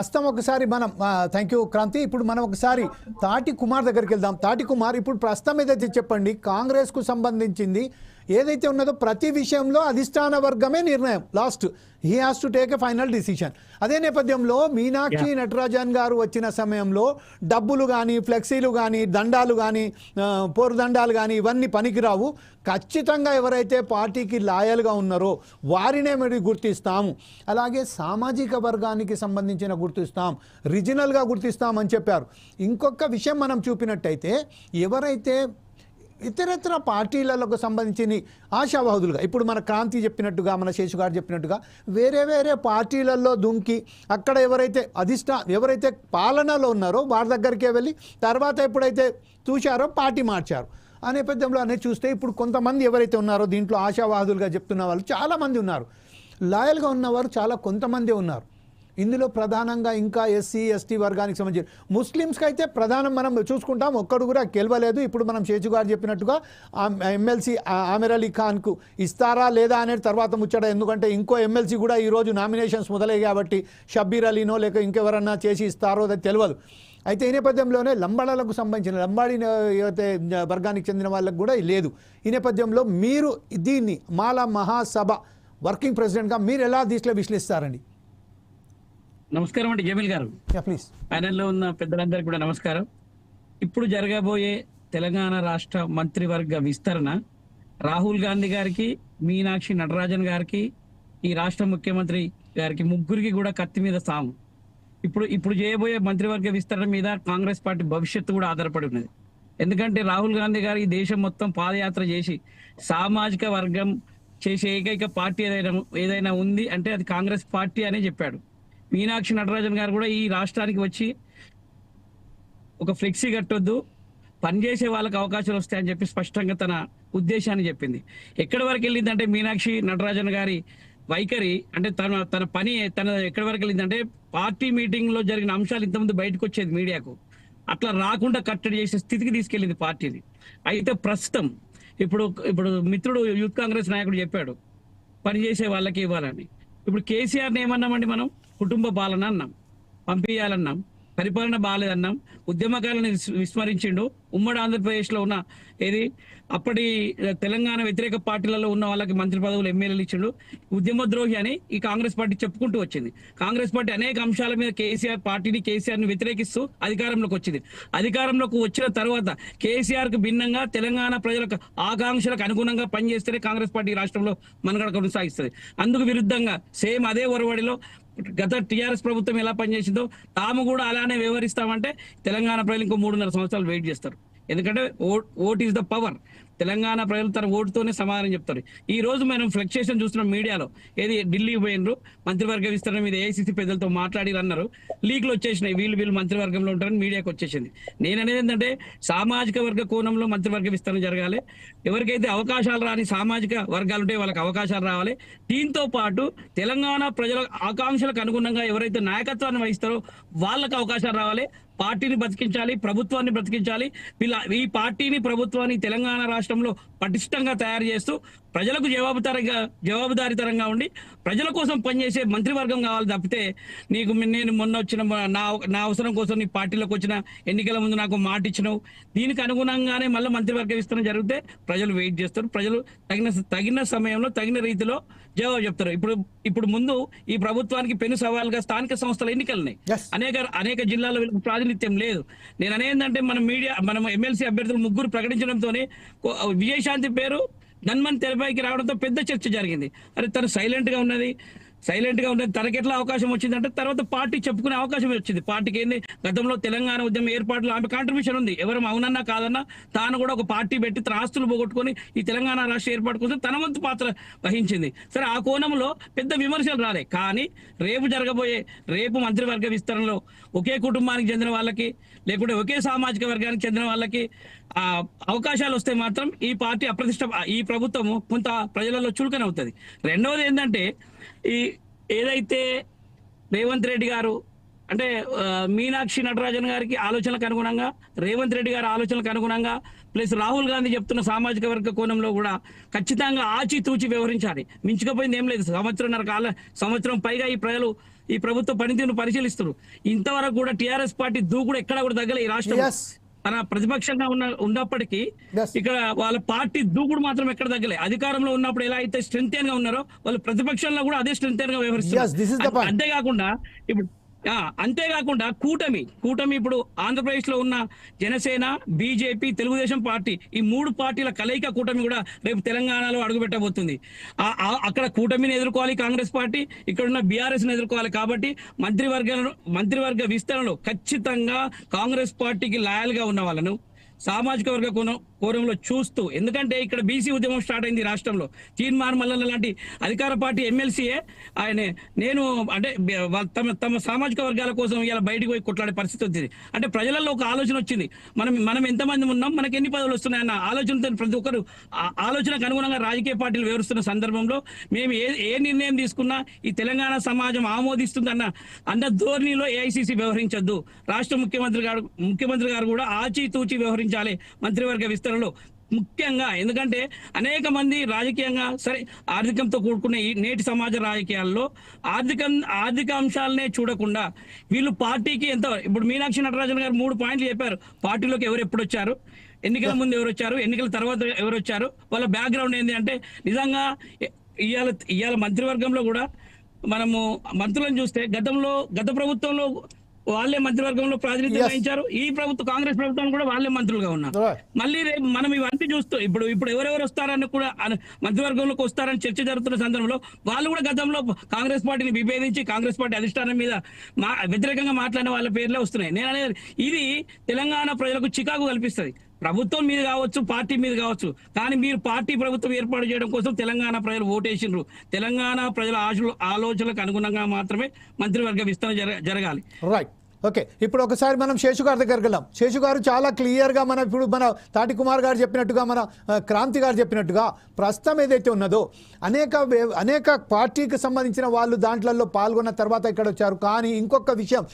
ప్రస్తుతం ఒకసారి మనం థ్యాంక్ యూ క్రాంతి. ఇప్పుడు మనం ఒకసారి తాటి కుమార్ దగ్గరికి వెళ్దాం. తాటి కుమార్ ఇప్పుడు ప్రస్తుతం ఏదైతే చెప్పండి కాంగ్రెస్కు సంబంధించింది ఏదైతే ఉన్నదో ప్రతి విషయంలో అధిష్టాన వర్గమే నిర్ణయం. Last he has to take a final decision అదే నేపథ్యంలో మీనాక్షి నటరాజన్ గారు వచ్చిన సమయంలో డబ్బులు కానీ ఫ్లెక్సీలు కానీ దండాలు కానీ పోరు దండాలు కానీ ఇవన్నీ పనికిరావు. ఖచ్చితంగా ఎవరైతే పార్టీకి లాయల్గా ఉన్నారో వారినే మరి గుర్తిస్తాము అలాగే సామాజిక వర్గానికి సంబంధించిన గుర్తిస్తాం. రిజినల్గా గుర్తిస్తామని చెప్పారు. ఇంకొక విషయం మనం చూపినట్టయితే ఎవరైతే ఇతరత్ర పార్టీలకు సంబంధించిన ఆశావాహుదులుగా ఇప్పుడు మన క్రాంతి చెప్పినట్టుగా మన శేషు గారు చెప్పినట్టుగా వేరే వేరే పార్టీలలో దుంకి అక్కడ ఎవరైతే అధిష్ట ఎవరైతే పాలనలో ఉన్నారో వారి దగ్గరికే వెళ్ళి తర్వాత ఎప్పుడైతే చూశారో పార్టీ మార్చారు. ఆ నేపథ్యంలో అనేది చూస్తే ఇప్పుడు కొంతమంది ఎవరైతే ఉన్నారో దీంట్లో ఆశావాదులుగా చెప్తున్న వాళ్ళు చాలామంది ఉన్నారు. లాయల్గా ఉన్నవారు చాలా కొంతమంది ఉన్నారు. ఇందులో ప్రధానంగా ఇంకా ఎస్సీ ఎస్టీ వర్గానికి సంబంధించి ముస్లిమ్స్కి అయితే ప్రధానం మనం చూసుకుంటాం. ఒక్కడు కూడా గెలవలేదు. ఇప్పుడు మనం షేజు గారు చెప్పినట్టుగా ఎమ్మెల్సీ ఆమెర్ అలీ ఖాన్కు ఇస్తారా లేదా అనేది తర్వాత ముచ్చట. ఎందుకంటే ఇంకో ఎమ్మెల్సీ కూడా ఈరోజు నామినేషన్స్ మొదలయ్యాయి కాబట్టి షబ్బీర్ అలీనో లేక ఇంకెవరన్నా చేసి ఇస్తారో అది తెలియదు అయితే ఈ నేపథ్యంలోనే లంబాడాలకు సంబంధించిన లంబాడి ఏదైతే వర్గానికి చెందిన వాళ్ళకు కూడా లేదు. ఈ నేపథ్యంలో మీరు దీన్ని మాల మహాసభ వర్కింగ్ ప్రెసిడెంట్గా మీరు ఎలా దీంట్లో విశ్లేషిస్తారండి? నమస్కారం అండి జమీల్ గారు. ప్లీజ్ ప్యానెల్లో ఉన్న పెద్దలందరికీ కూడా నమస్కారం. ఇప్పుడు జరగబోయే తెలంగాణ రాష్ట్ర మంత్రివర్గ విస్తరణ రాహుల్ గాంధీ గారికి మీనాక్షి నటరాజన్ గారికి ఈ రాష్ట్ర ముఖ్యమంత్రి గారికి ముగ్గురికి కూడా కత్తి మీద సాము. ఇప్పుడు ఇప్పుడు చేయబోయే మంత్రివర్గ విస్తరణ మీద కాంగ్రెస్ పార్టీ భవిష్యత్తు కూడా ఆధారపడి ఉన్నది. ఎందుకంటే రాహుల్ గాంధీ గారు ఈ దేశం మొత్తం పాదయాత్ర చేసి సామాజిక వర్గం చేసే ఏకైక పార్టీ ఏదైనా ఏదైనా ఉంది అంటే అది కాంగ్రెస్ పార్టీ అనే చెప్పాడు. మీనాక్షి నటరాజన్ గారు కూడా ఈ రాష్ట్రానికి వచ్చి ఒక ఫ్లెక్సీ కట్టొద్దు పనిచేసే వాళ్ళకి అవకాశాలు వస్తాయని చెప్పి స్పష్టంగా తన ఉద్దేశాన్ని చెప్పింది. ఎక్కడి వరకు వెళ్ళిందంటే మీనాక్షి నటరాజన్ గారి వైఖరి అంటే తన తన పని తన ఎక్కడి వరకు వెళ్ళిందంటే పార్టీ మీటింగ్లో జరిగిన అంశాలు ఇంతకుముందు బయటకు వచ్చేది మీడియాకు. అట్లా రాకుండా కట్టడి చేసే స్థితికి తీసుకెళ్ళింది పార్టీని. అయితే ప్రస్తుతం ఇప్పుడు ఇప్పుడు మిత్రుడు యూత్ కాంగ్రెస్ నాయకుడు చెప్పాడు పనిచేసే వాళ్ళకి ఇవ్వాలని. ఇప్పుడు కేసీఆర్ని ఏమన్నామండి మనం? కుటుంబ పాలన అన్నాం. పంపించాలన్నాం పరిపాలన బాగాలేదన్నాం ఉద్యమకాలను విస్- విస్మరించిండు. ఉమ్మడి ఆంధ్రప్రదేశ్లో ఉన్న ఏది? అప్పటి తెలంగాణ వ్యతిరేక పార్టీలలో ఉన్న వాళ్ళకి మంత్రి పదవులు ఎమ్మెల్యేలు ఇచ్చిండు. ఉద్యమద్రోహి అని ఈ కాంగ్రెస్ పార్టీ చెప్పుకుంటూ వచ్చింది. కాంగ్రెస్ పార్టీ అనేక అంశాల మీద కేసీఆర్ పార్టీని కేసీఆర్ని వ్యతిరేకిస్తూ అధికారంలోకి వచ్చింది. అధికారంలోకి వచ్చిన తర్వాత కేసీఆర్కు భిన్నంగా తెలంగాణ ప్రజలకు ఆకాంక్షలకు అనుగుణంగా పనిచేస్తేనే కాంగ్రెస్ పార్టీ రాష్ట్రంలో మనుగడ కొనసాగిస్తుంది. అందుకు విరుద్ధంగా సేమ్ అదే ఒరవడిలో గత టీఆర్ఎస్ ప్రభుత్వం ఎలా పనిచేసిందో తాము కూడా అలానే వ్యవహరిస్తామంటే తెలంగాణ ప్రజలు ఇంకో మూడున్నర సంవత్సరాలు వెయిట్ చేస్తారు. ఎందుకంటే vote vote is the power. Telangana ప్రజలు తన ఓటుతోనే సమాధానం చెప్తారు. ఈ రోజు మనం ఫ్లక్చుయేషన్ చూస్తున్నాం మీడియాలో. ఏది ఢిల్లీ పోయినరు మంత్రివర్గ విస్తరణ మీద ఏఐసిసి పెద్దలతో మాట్లాడి అన్నారు లీక్లు వచ్చేసినాయి వీళ్ళు వీళ్ళు మంత్రివర్గంలో ఉంటారని మీడియాకి వచ్చేసింది. నేను అనేది ఏంటంటే సామాజిక వర్గ కోణంలో మంత్రివర్గ విస్తరణ జరగాలి. ఎవరికైతే అవకాశాలు రాని సామాజిక వర్గాలు ఉంటే వాళ్ళకి అవకాశాలు రావాలి. దీంతో పాటు తెలంగాణ ప్రజల ఆకాంక్షలకు అనుగుణంగా ఎవరైతే నాయకత్వాన్ని వహిస్తారో వాళ్ళకి అవకాశాలు రావాలి. పార్టీని బతికించాలి ప్రభుత్వాన్ని బ్రతికించాలి వీళ్ళ ఈ పార్టీని ప్రభుత్వాన్ని తెలంగాణ రాష్ట్రంలో పటిష్టంగా తయారు చేస్తూ ప్రజలకు జవాబుదారీగా జవాబుదారీతరంగా ఉండి ప్రజల కోసం పనిచేసే మంత్రివర్గం కావాలి తప్పితే నీకు నేను మొన్న వచ్చిన నా నా అవసరం కోసం నీ పార్టీలోకి వచ్చిన ఎన్నికల ముందు నాకు మాట ఇచ్చినావు. దీనికి అనుగుణంగానే మళ్ళీ మంత్రివర్గ విస్తరణ జరిగితే ప్రజలు వెయిట్ చేస్తారు. ప్రజలు తగిన తగిన సమయంలో తగిన రీతిలో జవాబు చెప్తారు. ఇప్పుడు ఇప్పుడు ముందు ఈ ప్రభుత్వానికి పెను సవాల్గా స్థానిక సంస్థల ఎన్నికలు ఉన్నాయి Yes. అనేక అనేక వీళ్ళకి ప్రాతినిధ్యం లేదు. నేను అనేందంటే మన మీడియా మనం ఎమ్మెల్సీ అభ్యర్థులు ముగ్గురు ప్రకటించడంతోనే విజయశాంతి పేరు గన్మన్ తెరపైకి రావడంతో పెద్ద చర్చ జరిగింది. అరే తను సైలెంట్గా ఉన్నది. సైలెంట్గా ఉన్నది తనకి ఎట్లా అవకాశం వచ్చిందంటే తర్వాత పార్టీ చెప్పుకునే అవకాశం వచ్చింది. పార్టీకి ఏంది గతంలో తెలంగాణ ఉద్యమం ఏర్పాట్లు ఆమె కాంట్రిబ్యూషన్ ఉంది. ఎవరు అవునన్నా కాదన్నా తాను కూడా ఒక పార్టీ పెట్టి తన ఆస్తులు పోగొట్టుకొని ఈ తెలంగాణ రాష్ట్ర ఏర్పాటు కోసం తన వంతు పాత్ర వహించింది. సరే ఆ కోణంలో పెద్ద విమర్శలు రాలే. కానీ రేపు జరగబోయే రేపు మంత్రివర్గ విస్తరణలో ఒకే కుటుంబానికి చెందిన వాళ్ళకి లేకుంటే ఒకే సామాజిక వర్గానికి చెందిన వాళ్ళకి ఆ అవకాశాలు వస్తే మాత్రం ఈ పార్టీ అప్రతిష్ట ఈ ప్రభుత్వము కొంత ప్రజలలో చులకన అవుతుంది రెండవది ఏంటంటే ఈ ఏదైతే రేవంత్ రెడ్డి గారు అంటే మీనాక్షి నటరాజన్ గారికి ఆలోచనలకు అనుగుణంగా రేవంత్ రెడ్డి గారి ఆలోచనలకు అనుగుణంగా ప్లస్ రాహుల్ గాంధీ చెప్తున్న సామాజిక వర్గ కోణంలో కూడా ఖచ్చితంగా ఆచితూచి వ్యవహరించాలి. మించుకపోయింది ఏం లేదు. సంవత్సరంన్నర కాల సంవత్సరం పైగా ఈ ప్రజలు ఈ ప్రభుత్వ పనితీరును పరిశీలిస్తున్నారు. ఇంతవరకు కూడా టీఆర్ఎస్ పార్టీ దూకుడు ఎక్కడ కూడా తగ్గలే ఈ రాష్ట్రం. తన ప్రతిపక్షంగా ఉన్న ఉన్నప్పటికీ. ఇక్కడ వాళ్ళ పార్టీ దూకుడు మాత్రం ఎక్కడ తగ్గలే అధికారంలో ఉన్నప్పుడు ఎలా అయితే స్ట్రెంత్గా ఉన్నారో వాళ్ళు ప్రతిపక్షంలో కూడా అదే స్ట్రెంత్గా వ్యవహరిస్తారు. అంతేకాకుండా ఇప్పుడు అంతేకాకుండా కూటమి కూటమి ఇప్పుడు ఆంధ్రప్రదేశ్లో ఉన్న జనసేన బీజేపీ తెలుగుదేశం పార్టీ ఈ మూడు పార్టీల కలయిక కూటమి కూడా రేపు తెలంగాణలో అడుగుపెట్టబోతుంది. అక్కడ కూటమిని ఎదుర్కోవాలి కాంగ్రెస్ పార్టీ ఇక్కడ ఉన్న బీఆర్ఎస్ని ఎదుర్కోవాలి కాబట్టి మంత్రివర్గ మంత్రివర్గ విస్తరణలో ఖచ్చితంగా కాంగ్రెస్ పార్టీకి లాయల్గా ఉన్న వాళ్ళను సామాజిక వర్గ కోరంలో చూస్తూ. ఎందుకంటే ఇక్కడ బీసీ ఉద్యమం స్టార్ట్ అయింది రాష్ట్రంలో. తీన్మార్ మల్లన్న లాంటి అధికార పార్టీ ఎమ్మెల్సీయే ఆయన. నేను అంటే తమ తమ సామాజిక వర్గాల కోసం ఇలా బయటకు పోయి కొట్లాడే పరిస్థితి వచ్చింది. అంటే ప్రజలలో ఒక ఆలోచన వచ్చింది. మనం మనం ఎంతమంది ఉన్నాం మనకి ఎన్ని పదవులు వస్తున్నాయన్న ఆలోచనతో ప్రతి ఒక్కరు ఆ- ఆలోచనకు అనుగుణంగా రాజకీయ పార్టీలు వివరిస్తున్న సందర్భంలో మేము ఏ ఏ నిర్ణయం తీసుకున్నా ఈ తెలంగాణ సమాజం ఆమోదిస్తుందన్న అన్న ధోరణిలో ఏఐసిసి వ్యవహరించొద్దు. రాష్ట్ర ముఖ్యమంత్రి గారు ముఖ్యమంత్రి గారు కూడా ఆచితూచి వ్యవహరించాలి. మంత్రివర్గ విస్తరణలో ముఖ్యంగా ఎందుకంటే అనేక మంది రాజకీయంగా సరే ఆర్థికంతో కూడుకున్న ఈ నేటి సమాజ రాజకీయాల్లో ఆర్థిక ఆర్థిక అంశాలనే చూడకుండా వీళ్ళు పార్టీకి ఎంత ఇప్పుడు మీనాక్షి నటరాజన్ గారు మూడు పాయింట్లు చెప్పారు. పార్టీలోకి ఎవరు ఎప్పుడు వచ్చారు? ఎన్నికల ముందు ఎవరు వచ్చారు? ఎన్నికల తర్వాత ఎవరు వచ్చారు? వాళ్ళ బ్యాక్గ్రౌండ్ ఏంటి అంటే నిజంగా ఇవాళ ఇవాళ మంత్రివర్గంలో కూడా మనము మంత్రులను చూస్తే గతంలో గత ప్రభుత్వంలో వాళ్ళే మంత్రివర్గంలో ప్రాతినిధ్యం. వహించారు ఈ ప్రభుత్వం కాంగ్రెస్ ప్రభుత్వం కూడా వాళ్ళే మంత్రులుగా ఉన్నారు. మళ్ళీ రేపు మనం ఇవన్నీ చూస్తూ ఇప్పుడు ఇప్పుడు ఎవరెవరు వస్తారని కూడా మంత్రివర్గంలోకి వస్తారని చర్చ జరుగుతున్న సందర్భంలో వాళ్ళు కూడా గతంలో కాంగ్రెస్ పార్టీని విభేదించి కాంగ్రెస్ పార్టీ అధిష్టానం మీద మా వ్యతిరేకంగా మాట్లాడిన వాళ్ళ పేర్లే వస్తున్నాయి నేను అనేది ఇది తెలంగాణ ప్రజలకు చికాకు కల్పిస్తుంది ప్రభుత్వం మీద కావచ్చు పార్టీ మీద కావచ్చు. కానీ మీరు పార్టీ ప్రభుత్వం ఏర్పాటు చేయడం కోసం తెలంగాణ ప్రజలు ఓటేసినారు తెలంగాణ ప్రజల ఆశలు ఆలోచనలకు అనుగుణంగా మాత్రమే మంత్రివర్గ విస్తరణ జరగ- జరగాలి. రైట్ ఓకే ఇప్పుడు ఒకసారి మనం శేషు గారి దగ్గరికి వెళ్దాం. శేషు గారు చాలా క్లియర్గా మనం ఇప్పుడు మన తాటి కుమార్ గారు చెప్పినట్టుగా మన క్రాంతి గారు చెప్పినట్టుగా ప్రస్తుతం ఏదైతే ఉన్నదో అనేక అనేక పార్టీకి సంబంధించిన వాళ్ళు దాంట్లలో పాల్గొన్న తర్వాత ఇక్కడ వచ్చారు. కానీ ఇంకొక విషయం